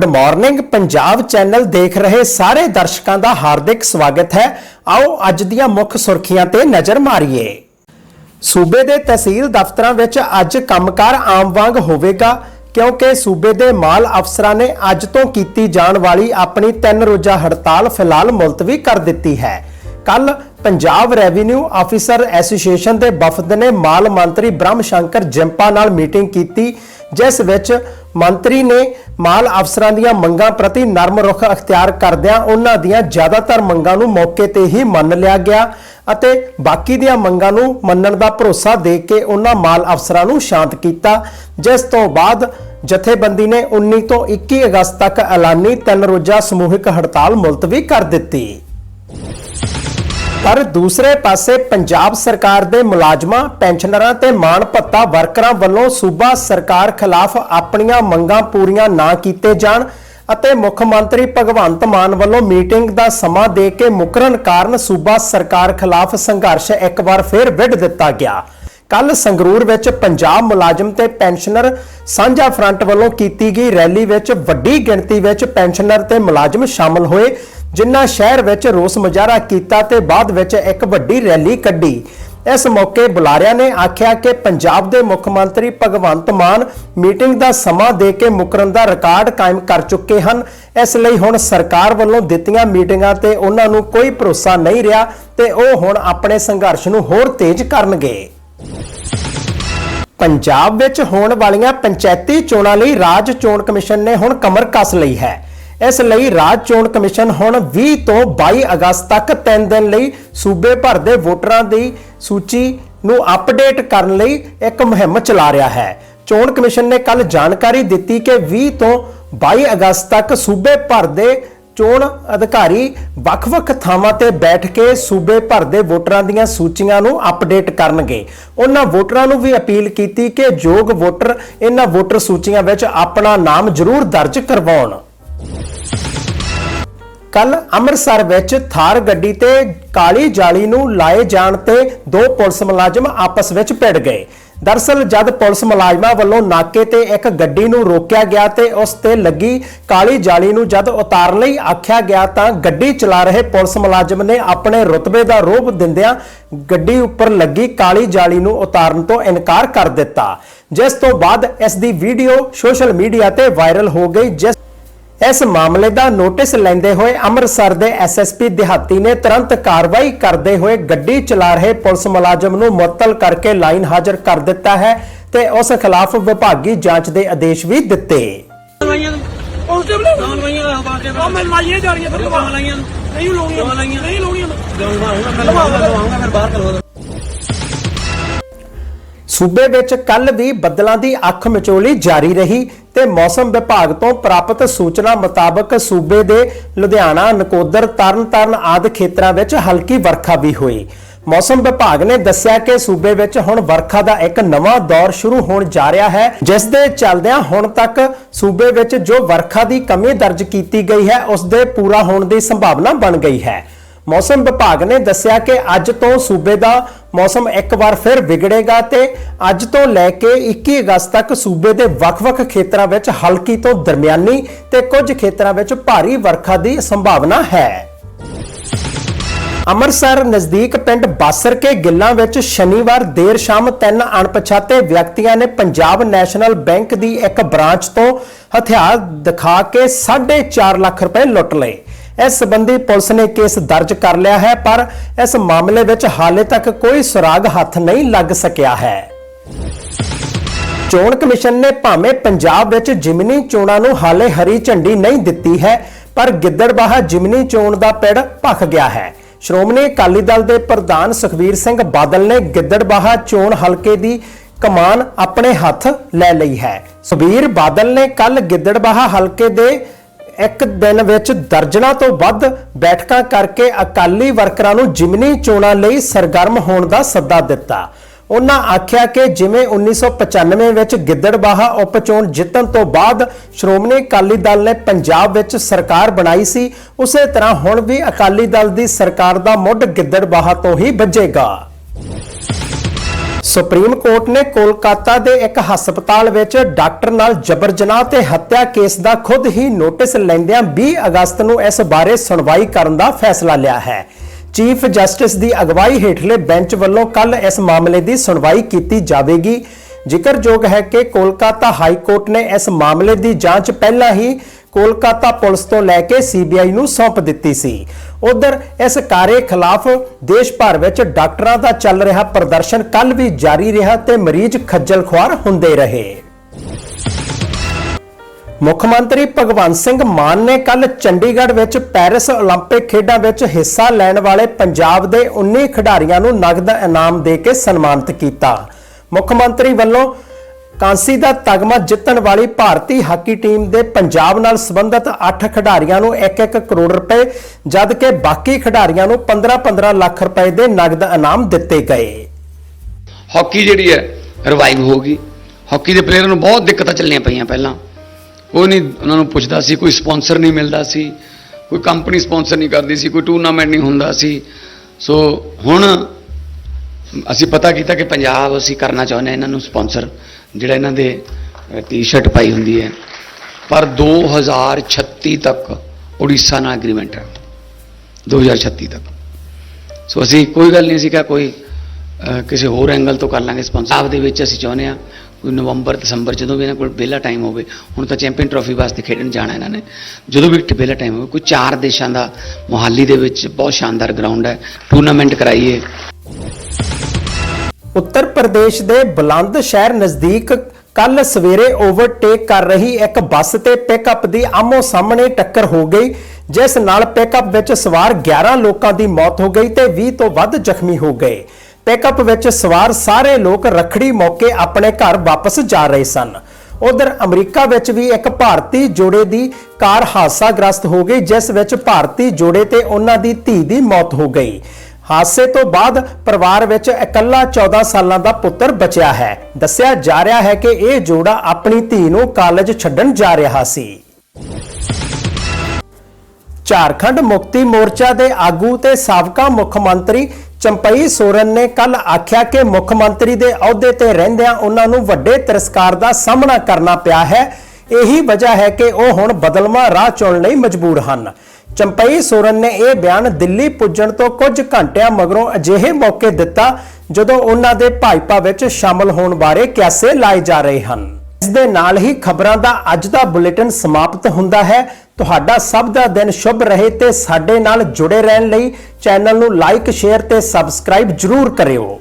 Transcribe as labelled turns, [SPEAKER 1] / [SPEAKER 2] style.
[SPEAKER 1] Good morning Punjab channel ਦੇਖ ਰਹੇ ਸਾਰੇ ਦਰਸ਼ਕਾਂ ਦਾ ਹਾਰਦਿਕ ਸਵਾਗਤ ਹੈ। ਆਓ ਅੱਜ ਦੀਆਂ ਮੁੱਖ ਸੁਰਖੀਆਂ ਤੇ ਨਜ਼ਰ ਮਾਰੀਏ। ਸੂਬੇ ਦੇ ਤਹਿਸੀਲ ਦਫ਼ਤਰਾਂ ਵਿੱਚ ਅੱਜ ਕੰਮਕਾਰ ਆਮ ਵਾਂਗ ਹੋਵੇਗਾ, ਕਿਉਂਕਿ ਸੂਬੇ ਦੇ ਮਾਲ ਅਫਸਰਾਂ ਨੇ ਅੱਜ ਤੋਂ ਕੀਤੀ ਜਾਣ ਵਾਲੀ ਆਪਣੀ ਤਿੰਨ ਰੋਜ਼ਾ ਹੜਤਾਲ ਫਿਲਹਾਲ ਮੁਲਤਵੀ ਕਰ ਦਿੱਤੀ ਹੈ। ਕੱਲ ਪੰਜਾਬ ਰੈਵਨਿਊ ਆਫੀਸਰ ਐਸੋਸੀਏਸ਼ਨ ਦੇ ਵਫਦ ਨੇ ਮਾਲ ਮੰਤਰੀ ਬ੍ਰਹਮ ਸ਼ੰਕਰ ਜਿੰਪਾ ਨਾਲ ਮੀਟਿੰਗ ਕੀਤੀ, ਜਿਸ ਵਿੱਚ ਮੰਤਰੀ ਨੇ ਮਾਲ ਅਫਸਰਾਂ ਦੀਆਂ ਮੰਗਾਂ ਪ੍ਰਤੀ ਨਰਮ ਰੁਖ ਅਖਤਿਆਰ ਕਰਦਿਆਂ ਉਹਨਾਂ ਦੀਆਂ ਜ਼ਿਆਦਾਤਰ ਮੰਗਾਂ ਨੂੰ ਮੌਕੇ ਤੇ ਹੀ ਮੰਨ ਲਿਆ ਗਿਆ ਅਤੇ ਬਾਕੀ ਦੀਆਂ ਮੰਗਾਂ ਨੂੰ ਮੰਨਣ ਦਾ ਭਰੋਸਾ ਦੇ ਕੇ ਉਹਨਾਂ ਮਾਲ ਅਫਸਰਾਂ ਨੂੰ ਸ਼ਾਂਤ ਕੀਤਾ, ਜਿਸ ਤੋਂ ਬਾਅਦ ਜਥੇਬੰਦੀ ਨੇ 19 ਤੋਂ 21 ਅਗਸਤ ਤੱਕ ਐਲਾਨੀ ਤਿੰਨ ਰੋਜ਼ਾ ਸਮੂਹਿਕ ਹੜਤਾਲ ਮੁਲਤਵੀ ਕਰ ਦਿੱਤੀ। ਪਰ ਦੂਸਰੇ ਪਾਸੇ ਪੰਜਾਬ ਸਰਕਾਰ ਦੇ ਮੁਲਾਜ਼ਮਾਂ, ਪੈਨਸ਼ਨਰਾਂ ਤੇ ਮਾਣ ਭੱਤਾ ਵਰਕਰਾਂ ਵੱਲੋਂ ਸੂਬਾ ਸਰਕਾਰ ਖਿਲਾਫ ਆਪਣੀਆਂ ਮੰਗਾਂ ਪੂਰੀਆਂ ਨਾ ਕੀਤੇ ਜਾਣ ਅਤੇ ਮੁੱਖ ਮੰਤਰੀ ਭਗਵੰਤ ਮਾਨ ਵੱਲੋਂ ਮੀਟਿੰਗ ਦਾ ਸਮਾਂ ਦੇ ਕੇ ਮੁਕਰਨ ਕਾਰਨ ਸੂਬਾ ਸਰਕਾਰ ਖਿਲਾਫ ਸੰਘਰਸ਼ ਇੱਕ ਵਾਰ ਫਿਰ ਵਿੱਢ ਦਿੱਤਾ ਗਿਆ। ਕੱਲ ਸੰਗਰੂਰ ਵਿੱਚ ਪੰਜਾਬ ਮੁਲਾਜ਼ਮ ਤੇ ਪੈਨਸ਼ਨਰ ਸਾਂਝਾ ਫਰੰਟ ਵੱਲੋਂ ਕੀਤੀ ਗਈ ਰੈਲੀ ਵਿੱਚ ਵੱਡੀ ਗਿਣਤੀ ਵਿੱਚ ਪੈਨਸ਼ਨਰ ਤੇ ਮੁਲਾਜ਼ਮ ਸ਼ਾਮਲ ਹੋਏ। ਜਿਨ੍ਹਾਂ ਸ਼ਹਿਰ ਵਿੱਚ ਰੋਸ ਮੁਜ਼ਾਹਰਾ ਕੀਤਾ ਤੇ ਬਾਅਦ ਵਿੱਚ ਇੱਕ ਵੱਡੀ ਰੈਲੀ ਕੱਢੀ। ਇਸ ਮੌਕੇ ਬੁਲਾਰਿਆਂ ਨੇ ਆਖਿਆ ਕਿ ਪੰਜਾਬ ਦੇ ਮੁੱਖ ਮੰਤਰੀ ਭਗਵੰਤ ਮਾਨ ਮੀਟਿੰਗ ਦਾ ਸਮਾਂ ਦੇ ਕੇ ਮੁਕਰਨ ਦਾ ਰਿਕਾਰਡ ਕਾਇਮ ਕਰ ਚੁੱਕੇ ਹਨ। ਇਸ ਲਈ ਹੁਣ ਸਰਕਾਰ ਵੱਲੋਂ ਦਿੱਤੀਆਂ ਮੀਟਿੰਗਾਂ ਤੇ ਉਹਨਾਂ ਨੂੰ ਕੋਈ ਭਰੋਸਾ ਨਹੀਂ ਰਿਹਾ ਤੇ ਉਹ ਹੁਣ ਆਪਣੇ ਸੰਘਰਸ਼ ਨੂੰ ਹੋਰ ਤੇਜ਼ ਕਰਨਗੇ। ਪੰਜਾਬ ਵਿੱਚ ਹੋਣ ਵਾਲੀਆਂ ਪੰਚਾਇਤੀ ਚੋਣਾਂ ਲਈ ਰਾਜ ਚੋਣ ਕਮਿਸ਼ਨ ਨੇ ਹੁਣ ਕਮਰ ਕੱਸ ਲਈ ਹੈ। ਇਸ ਲਈ ਰਾਜ ਚੋਣ ਕਮਿਸ਼ਨ ਹੁਣ 20 ਤੋਂ 22 ਅਗਸਤ ਤੱਕ 3 ਦਿਨ ਲਈ ਸੂਬੇ ਭਰ ਦੇ ਵੋਟਰਾਂ ਦੀ ਸੂਚੀ ਨੂੰ ਅਪਡੇਟ ਕਰਨ ਲਈ ਇੱਕ ਮੁਹਿੰਮ ਚਲਾ ਰਿਹਾ ਹੈ। ਚੋਣ ਕਮਿਸ਼ਨ ਨੇ ਕੱਲ ਜਾਣਕਾਰੀ ਦਿੱਤੀ ਕਿ 20 ਤੋਂ 22 ਅਗਸਤ ਤੱਕ ਸੂਬੇ ਭਰ ਦੇ ਚੋਣ ਅਧਿਕਾਰੀ ਵੱਖ-ਵੱਖ ਥਾਵਾਂ ਤੇ ਬੈਠ ਕੇ ਸੂਬੇ ਭਰ ਦੇ ਵੋਟਰਾਂ ਦੀਆਂ ਸੂਚੀਆਂ ਨੂੰ ਅਪਡੇਟ ਕਰਨਗੇ। ਉਹਨਾਂ ਵੋਟਰਾਂ ਨੂੰ ਵੀ ਅਪੀਲ ਕੀਤੀ ਕਿ ਯੋਗ ਵੋਟਰ ਇਹਨਾਂ ਵੋਟਰ ਸੂਚੀਆਂ ਵਿੱਚ ਆਪਣਾ ਨਾਮ ਜ਼ਰੂਰ ਦਰਜ ਕਰਵਾਉਣ। ਕੱਲ ਅੰਮ੍ਰਿਤਸਰ ਵਿੱਚ ਥਾਰ ਗੱਡੀ ਤੇ ਕਾਲੀ ਜਾਲੀ ਨੂੰ ਲਾਏ ਜਾਣ ਤੇ ਦੋ ਪੁਲਿਸ ਮੁਲਾਜ਼ਮ ਆਪਸ ਵਿੱਚ ਭਿੜ ਗਏ। ਦਰਸਲ ਜਦ ਪੁਲਿਸ ਮੁਲਾਜ਼ਮਾਂ ਵੱਲੋਂ ਨਾਕੇ ਤੇ ਇੱਕ ਗੱਡੀ ਨੂੰ ਰੋਕਿਆ ਗਿਆ ਤੇ ਉਸ ਤੇ ਲੱਗੀ ਕਾਲੀ ਜਾਲੀ ਨੂੰ ਜਦ ਉਤਾਰਨ ਲਈ ਆਖਿਆ ਗਿਆ ਤਾਂ ਗੱਡੀ ਚਲਾ ਰਹੇ ਪੁਲਿਸ ਮੁਲਾਜ਼ਮ ਨੇ ਆਪਣੇ ਰੁਤਬੇ ਦਾ ਰੋਬ ਦਿੰਦਿਆਂ ਗੱਡੀ ਉੱਪਰ ਲੱਗੀ ਕਾਲੀ ਜਾਲੀ ਨੂੰ ਉਤਾਰਨ ਤੋਂ ਇਨਕਾਰ ਕਰ ਦਿੱਤਾ। ਜਿਸ ਤੋਂ ਬਾਅਦ ਇਸ ਦੀ ਵੀਡੀਓ ਸੋਸ਼ਲ ਮੀਡੀਆ ਤੇ ਵਾਇਰਲ ਹੋ ਗਈ, ਜਿਸ ਇਸ ਮਾਮਲੇ ਦਾ ਨੋਟਿਸ ਲੈਂਦੇ ਹੋਏ ਅੰਮ੍ਰਿਤਸਰ ਦੇ ਐਸਐਸਪੀ ਦਿਹਾਤੀ ਨੇ ਤੁਰੰਤ ਕਾਰਵਾਈ ਕਰਦੇ ਹੋਏ ਗੱਡੀ ਚਲਾ ਰਹੇ ਪੁਲਿਸ ਮੁਲਾਜ਼ਮ ਨੂੰ ਮੁਅੱਤਲ ਕਰਕੇ ਲਾਈਨ ਹਾਜ਼ਰ ਕਰ ਦਿੱਤਾ ਹੈ ਤੇ ਉਸ ਖਿਲਾਫ ਵਿਭਾਗੀ ਜਾਂਚ ਦੇ ਆਦੇਸ਼ ਵੀ ਦਿੱਤੇ।
[SPEAKER 2] ਨਹੀਂ ਲਾਉਣੀਆਂ? ਨਹੀਂ ਲਾਉਣੀਆਂ
[SPEAKER 3] ਮੈਂ। ਲਵਾਉਂਗਾ ਫਿਰ ਬਾਹਰ
[SPEAKER 1] ਸੂਬੇ ਵਿੱਚ ਕੱਲ ਵੀ ਬੱਦਲਾਂ ਦੀ ਅੱਖ ਮਚੋਲੀ ਜਾਰੀ ਰਹੀ ਤੇ ਮੌਸਮ ਵਿਭਾਗ ਤੋਂ ਪ੍ਰਾਪਤ ਸੂਚਨਾ ਮੁਤਾਬਕ ਸੂਬੇ ਦੇ ਲੁਧਿਆਣਾ, ਨਕੋਦਰ, ਤਰਨਤਾਰਨ ਆਦਿ ਖੇਤਰਾਂ ਵਿੱਚ ਹਲਕੀ ਵਰਖਾ ਵੀ ਹੋਈ। ਮੌਸਮ ਵਿਭਾਗ ਨੇ ਦੱਸਿਆ ਕਿ ਸੂਬੇ ਵਿੱਚ ਹੁਣ ਵਰਖਾ ਦਾ ਇੱਕ ਨਵਾਂ ਦੌਰ ਸ਼ੁਰੂ ਹੋਣ ਜਾ ਰਿਹਾ ਹੈ, ਜਿਸ ਦੇ ਚੱਲਦਿਆਂ ਹੁਣ ਤੱਕ ਸੂਬੇ ਵਿੱਚ ਜੋ ਵਰਖਾ ਦੀ ਕਮੀ ਦਰਜ ਕੀਤੀ ਗਈ ਹੈ, ਉਸ ਦੇ ਪੂਰਾ ਹੋਣ ਦੀ ਸੰਭਾਵਨਾ ਬਣ ਗਈ ਹੈ। ਮੌਸਮ ਵਿਭਾਗ ਨੇ ਦੱਸਿਆ ਕਿ ਅੱਜ ਤੋਂ ਸੂਬੇ ਦਾ ਮੌਸਮ ਇੱਕ ਵਾਰ ਫਿਰ ਵਿਗੜੇਗਾ ਤੇ ਅੱਜ ਤੋਂ ਲੈ ਕੇ 21 ਅਗਸਤ ਤੱਕ ਸੂਬੇ ਦੇ ਵੱਖ-ਵੱਖ ਖੇਤਰਾਂ ਵਿੱਚ ਹਲਕੀ ਤੋਂ ਦਰਮਿਆਨੀ ਤੇ ਕੁਝ ਖੇਤਰਾਂ ਵਿੱਚ ਭਾਰੀ ਵਰਖਾ ਦੀ ਸੰਭਾਵਨਾ ਹੈ। ਅੰਮ੍ਰਿਤਸਰ ਨਜ਼ਦੀਕ ਪਿੰਡ ਬਾਸਰ ਕੇ ਗਿੱਲਾਂ ਵਿੱਚ ਸ਼ਨੀਵਾਰ ਦੇਰ ਸ਼ਾਮ ਤਿੰਨ ਅਣਪਛਾਤੇ ਵਿਅਕਤੀਆਂ ਨੇ ਪੰਜਾਬ ਨੈਸ਼ਨਲ ਬੈਂਕ ਦੀ ਇੱਕ ਬ੍ਰਾਂਚ ਤੋਂ ਹਥਿਆਰ ਦਿਖਾ ਕੇ 4.5 ਲੱਖ ਰੁਪਏ ਲੁੱਟ ਲਏ। ਇਸ ਸਬੰਧੀ ਪੁਲਿਸ ਨੇ ਕੇਸ ਦਰਜ ਕਰ ਲਿਆ ਹੈ, ਪਰ ਇਸ ਮਾਮਲੇ ਵਿੱਚ ਹਾਲੇ ਤੱਕ ਕੋਈ ਸੁਰਾਗ ਹੱਥ ਨਹੀਂ ਲੱਗ ਸਕਿਆ ਹੈ। ਚੋਣ ਕਮਿਸ਼ਨ ਨੇ ਭਾਵੇਂ ਪੰਜਾਬ ਵਿੱਚ ਜਿਮਨੀ ਚੋਣਾਂ ਨੂੰ ਹਾਲੇ ਹਰੀ ਝੰਡੀ ਨਹੀਂ ਦਿੱਤੀ ਹੈ, ਪਰ ਗਿੱਦੜਬਾਹਾ ਜਿਮਨੀ ਚੋਣ ਦਾ ਪਿੜ ਭਖ ਗਿਆ ਹੈ। ਸ਼੍ਰੋਮਣੀ ਅਕਾਲੀ ਦਲ ਦੇ ਪ੍ਰਧਾਨ ਸੁਖਵੀਰ ਸਿੰਘ ਬਾਦਲ ਨੇ ਗਿੱਦੜਬਾਹਾ ਚੋਣ ਹਲਕੇ ਦੀ ਕਮਾਨ ਆਪਣੇ ਹੱਥ ਲੈ ਲਈ ਹੈ। ਸੁਖਬੀਰ ਬਾਦਲ ਨੇ ਕੱਲ ਗਿੱਦੜਬਾਹਾ ਹਲਕੇ ਦੇ ਇੱਕ ਦਿਨ ਵਿੱਚ ਦਰਜਨਾਂ ਤੋਂ ਵੱਧ ਬੈਠਕਾਂ ਕਰਕੇ ਅਕਾਲੀ ਵਰਕਰਾਂ ਨੂੰ ਜਿਮਨੀ ਚੋਣਾਂ ਲਈ ਸਰਗਰਮ ਹੋਣ ਦਾ ਸੱਦਾ ਦਿੱਤਾ। ਉਹਨਾਂ ਆਖਿਆ ਕਿ ਜਿਵੇਂ 1995 ਵਿੱਚ ਗਿੱਦੜਬਾਹਾ ਉਪਚੋਣ ਜਿੱਤਣ ਤੋਂ ਬਾਅਦ ਸ਼੍ਰੋਮਣੀ ਅਕਾਲੀ ਦਲ ਨੇ ਪੰਜਾਬ ਵਿੱਚ ਸਰਕਾਰ ਬਣਾਈ ਸੀ, ਉਸੇ ਤਰ੍ਹਾਂ ਹੁਣ ਵੀ ਅਕਾਲੀ ਦਲ ਦੀ ਸਰਕਾਰ ਦਾ ਮੁੱਢ ਗਿੱਦੜਬਾਹਾ ਤੋਂ ਹੀ ਵੱਜੇਗਾ। ਸੁਪਰੀਮ ਕੋਰਟ ਨੇ ਕੋਲਕਾਤਾ ਦੇ ਇੱਕ ਹਸਪਤਾਲ ਵਿੱਚ ਡਾਕਟਰ ਨਾਲ ਜਬਰ ਜਨਾਹ ਤੇ ਹੱਤਿਆ ਕੇਸ ਦਾ ਖੁਦ ਹੀ ਨੋਟਿਸ ਲੈਂਦਿਆਂ 20 ਅਗਸਤ ਨੂੰ ਇਸ ਬਾਰੇ ਸੁਣਵਾਈ ਕਰਨ ਦਾ ਫੈਸਲਾ ਲਿਆ ਹੈ। ਚੀਫ ਜਸਟਿਸ ਦੀ ਅਗਵਾਈ ਹੇਠਲੇ ਬੈਂਚ ਵੱਲੋਂ ਕੱਲ ਇਸ ਮਾਮਲੇ ਦੀ ਸੁਣਵਾਈ ਕੀਤੀ ਜਾਵੇਗੀ। ਜ਼ਿਕਰਯੋਗ ਹੈ ਕਿ ਕੋਲਕਾਤਾ ਹਾਈ ਕੋਰਟ ਨੇ ਇਸ ਮਾਮਲੇ ਦੀ ਜਾਂਚ ਪਹਿਲਾਂ ਹੀ ਕੋਲਕਾਤਾ ਪੁਲਿਸ ਤੋਂ ਲੈ ਕੇ ਸੀਬੀਆਈ ਨੂੰ ਸੌਂਪ ਦਿੱਤੀ ਸੀ। ਉਧਰ ਇਸ ਕਾਰੇ ਖਿਲਾਫ ਦੇਸ਼ ਭਰ ਵਿੱਚ ਡਾਕਟਰਾਂ ਦਾ ਚੱਲ ਰਿਹਾ ਪ੍ਰਦਰਸ਼ਨ ਕੱਲ ਵੀ ਜਾਰੀ ਰਿਹਾ ਤੇ ਮਰੀਜ਼ ਖੱਜਲ ਖੁਆਰ ਹੁੰਦੇ ਰਹੇ ਮੁੱਖ ਮੰਤਰੀ ਭਗਵੰਤ ਸਿੰਘ ਮਾਨ ਨੇ ਕੱਲ ਚੰਡੀਗੜ੍ਹ ਵਿੱਚ ਪੈਰਿਸ 올림픽 ਖੇਡਾਂ ਵਿੱਚ ਹਿੱਸਾ ਲੈਣ ਵਾਲੇ ਪੰਜਾਬ ਦੇ 19 ਖਿਡਾਰੀਆਂ ਨੂੰ ਨਗਦ ਇਨਾਮ ਦੇ ਕੇ ਸਨਮਾਨਿਤ ਕੀਤਾ ਮੁੱਖ ਮੰਤਰੀ ਵੱਲੋਂ ਕਾਂਸੀ ਦਾ ਤਗਮਾ ਜਿੱਤਣ ਵਾਲੀ ਭਾਰਤੀ ਹਾਕੀ ਟੀਮ ਦੇ ਪੰਜਾਬ ਨਾਲ ਸੰਬੰਧਿਤ 8 ਖਿਡਾਰੀਆਂ ਨੂੰ 1-1 ਕਰੋੜ ਰੁਪਏ, ਜਦ ਕਿ ਬਾਕੀ ਖਿਡਾਰੀਆਂ ਨੂੰ 15-15 ਲੱਖ ਰੁਪਏ ਦੇ ਨਗਦ ਇਨਾਮ ਦਿੱਤੇ ਗਏ।
[SPEAKER 4] ਹਾਕੀ ਜਿਹੜੀ ਹੈ ਰਿਵਾਈਵ ਹੋ ਗਈ। ਹਾਕੀ ਦੇ ਪਲੇਅਰਾਂ ਨੂੰ ਬਹੁਤ ਦਿੱਕਤਾਂ ਚੱਲੀਆਂ ਪਈਆਂ ਪਹਿਲਾਂ। ਉਹ ਨਹੀਂ, ਉਹਨਾਂ ਨੂੰ ਪੁੱਛਦਾ ਸੀ, ਕੋਈ ਸਪਾਂਸਰ ਨਹੀਂ ਮਿਲਦਾ ਸੀ, ਕੋਈ ਕੰਪਨੀ ਸਪਾਂਸਰ ਨਹੀਂ ਕਰਦੀ ਸੀ, ਕੋਈ ਟੂਰਨਾਮੈਂਟ ਨਹੀਂ ਹੁੰਦਾ ਸੀ। ਸੋ ਹੁਣ ਅਸੀਂ ਪਤਾ ਕੀਤਾ ਕਿ ਪੰਜਾਬ ਅਸੀਂ ਕਰਨਾ ਚਾਹੁੰਦੇ ਹਾਂ ਇਹਨਾਂ ਨੂੰ ਸਪਾਂਸਰ ਜਿਹੜਾ ਇਹਨਾਂ ਦੇ ਟੀ-ਸ਼ਰਟ ਪਾਈ ਹੁੰਦੀ ਹੈ। ਪਰ 2036 ਤੱਕ ਉੜੀਸਾ ਨਾਲ ਐਗਰੀਮੈਂਟ ਹੈ। 2036 ਤੱਕ। ਸੋ ਅਸੀਂ ਕੋਈ ਗੱਲ ਨਹੀਂ ਸੀ ਕਿ ਕੋਈ ਕਿਸੇ ਹੋਰ ਐਂਗਲ ਤੋਂ ਕਰ ਲਾਂਗੇ ਸਪਾਂਸਰ ਦੇ ਵਿੱਚ ਅਸੀਂ ਚਾਹੁੰਦੇ ਹਾਂ ਕੋਈ ਨਵੰਬਰ, ਦਸੰਬਰ ਜਦੋਂ ਵੀ ਇਹਨਾਂ ਕੋਲ ਵਿਹਲਾ ਟਾਈਮ ਹੋਵੇ, ਹੁਣ ਤਾਂ ਚੈਂਪੀਅਨ ਟਰੋਫੀ ਵਾਸਤੇ ਖੇਡਣ ਜਾਣਾ ਇਹਨਾਂ ਨੇ। ਜਦੋਂ ਵੀ ਵਿਹਲਾ ਟਾਈਮ ਹੋਵੇ, ਕੋਈ ਚਾਰ ਦੇਸ਼ਾਂ ਦਾ ਮੋਹਾਲੀ ਦੇ ਵਿੱਚ ਬਹੁਤ ਸ਼ਾਨਦਾਰ ਗਰਾਊਂਡ ਹੈ। ਟੂਰਨਾਮੈਂਟ ਕਰਾਈਏ।
[SPEAKER 1] ਉੱਤਰ ਪ੍ਰਦੇਸ਼ ਦੇ ਬੁਲੰਦ ਸ਼ਹਿਰ ਨਜ਼ਦੀਕ ਕੱਲ ਸਵੇਰੇ ਓਵਰਟੇਕ ਕਰ ਰਹੀ ਇੱਕ ਬੱਸ ਤੇ ਪਿਕਅਪ ਦੀ ਆਮੋ ਸਾਹਮਣੇ ਟੱਕਰ ਹੋ ਗਈ, ਜਿਸ ਨਾਲ ਪਿਕਅਪ ਵਿੱਚ ਸਵਾਰ 11 ਲੋਕਾਂ ਦੀ ਮੌਤ ਹੋ ਗਈ ਤੇ 20 ਤੋਂ ਵੱਧ ਜ਼ਖਮੀ ਹੋ ਗਏ। ਪਿਕਅਪ ਵਿੱਚ ਸਵਾਰ ਸਾਰੇ ਲੋਕ ਰਖੜੀ ਮੌਕੇ ਆਪਣੇ ਘਰ ਵਾਪਸ ਜਾ ਰਹੇ ਸਨ। ਉਧਰ ਅਮਰੀਕਾ ਵਿੱਚ ਵੀ ਇੱਕ ਭਾਰਤੀ ਜੋੜੇ ਦੀ ਕਾਰ ਹਾਦਸਾਗ੍ਰਸਤ ਹੋ ਗਈ, ਜਿਸ ਵਿੱਚ ਭਾਰਤੀ ਜੋੜੇ ਤੇ ਉਹਨਾਂ ਦੀ ਧੀ ਦੀ ਮੌਤ ਹੋ ਗਈ। ਹਾਦਸੇ ਤੋਂ ਬਾਅਦ ਪਰਿਵਾਰ ਵਿੱਚ ਇਕੱਲਾ 14 ਸਾਲਾਂ ਦਾ ਪੁੱਤਰ ਬਚਿਆ ਹੈ। ਦੱਸਿਆ ਜਾ ਰਿਹਾ ਹੈ ਕਿ ਇਹ ਜੋੜਾ ਆਪਣੀ ਧੀ ਨੂੰ ਕਾਲਜ ਛੱਡਣ ਜਾ ਰਿਹਾ ਸੀ। ਝਾਰਖੰਡ ਮੁਕਤੀ ਮੋਰਚਾ ਦੇ ਆਗੂ ਤੇ ਸਾਬਕਾ ਮੁੱਖ ਮੰਤਰੀ ਚੰਪਈ ਸੋਰਨ ਨੇ ਕੱਲ ਆਖਿਆ ਕਿ ਮੁੱਖ ਮੰਤਰੀ ਦੇ ਅਹੁਦੇ ਤੇ ਰਹਿੰਦਿਆਂ ਉਹਨਾਂ ਨੂੰ ਵੱਡੇ ਤਿਰਸਕਾਰ ਦਾ ਸਾਹਮਣਾ ਕਰਨਾ ਪਿਆ ਹੈ। ਇਹੀ ਵਜ੍ਹਾ ਹੈ ਕਿ ਉਹ ਹੁਣ ਬਦਲਵਾਂ ਰਾਹ ਚੁਣਨ ਲਈ ਮਜਬੂਰ ਹਨ। ਚੰਪਈ ਸੋਰਨ ਨੇ ਇਹ ਬਿਆਨ ਦਿੱਲੀ ਪੁੱਜਣ ਤੋਂ ਕੁਝ ਘੰਟਿਆਂ ਮਗਰੋਂ ਅਜਿਹੇ ਮੌਕੇ ਦਿੱਤਾ ਜਦੋਂ ਉਹਨਾਂ ਦੇ ਭਾਜਪਾ ਵਿੱਚ ਸ਼ਾਮਲ ਹੋਣ ਬਾਰੇ ਕਿਆਸੇ ਲਾਏ ਜਾ ਰਹੇ ਹਨ। ਇਸ ਦੇ ਨਾਲ ਹੀ ਖਬਰਾਂ ਦਾ ਅੱਜ ਦਾ ਬੁਲੇਟਿਨ ਸਮਾਪਤ ਹੁੰਦਾ ਹੈ। ਤੁਹਾਡਾ ਸਭ ਦਾ ਦਿਨ ਸ਼ੁਭ ਰਹੇ ਤੇ ਸਾਡੇ ਨਾਲ ਜੁੜੇ ਰਹਿਣ ਲਈ ਚੈਨਲ ਨੂੰ ਲਾਈਕ, ਸ਼ੇਅਰ ਤੇ ਸਬਸਕ੍ਰਾਈਬ ਜਰੂਰ ਕਰਿਓ।